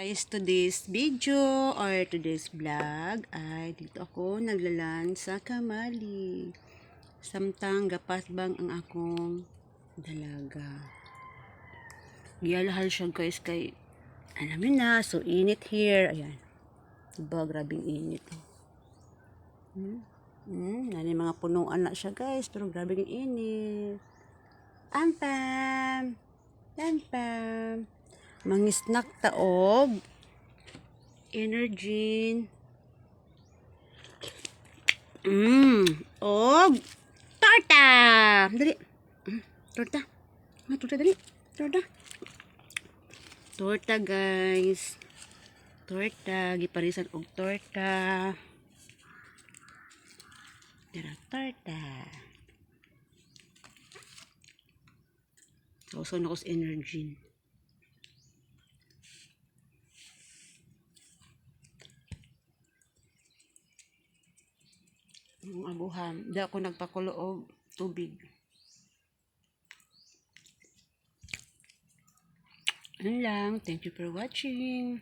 Guys, today's video or today's vlog ay dito ako naglalan sa Kamali. Samtang gapat bang ang akong dalaga. Giyalahal siya guys kay alam na, so init here. Ayan. Diba, grabing init. Hmm? Hmm, nani mga punong anak siya guys, pero grabing init. Ampam! Ampam! Mga snack taog. Energy. Mmm. Og. Torta. Dali. Mm, Torta. Ah, torta dali. Torta. Torta guys. Torta. Giparisan og torta. Tara, torta. Sausaw na ko sa energy. Yung abuhan. Di ako nagpakulo og tubig. Ano lang. Thank you for watching.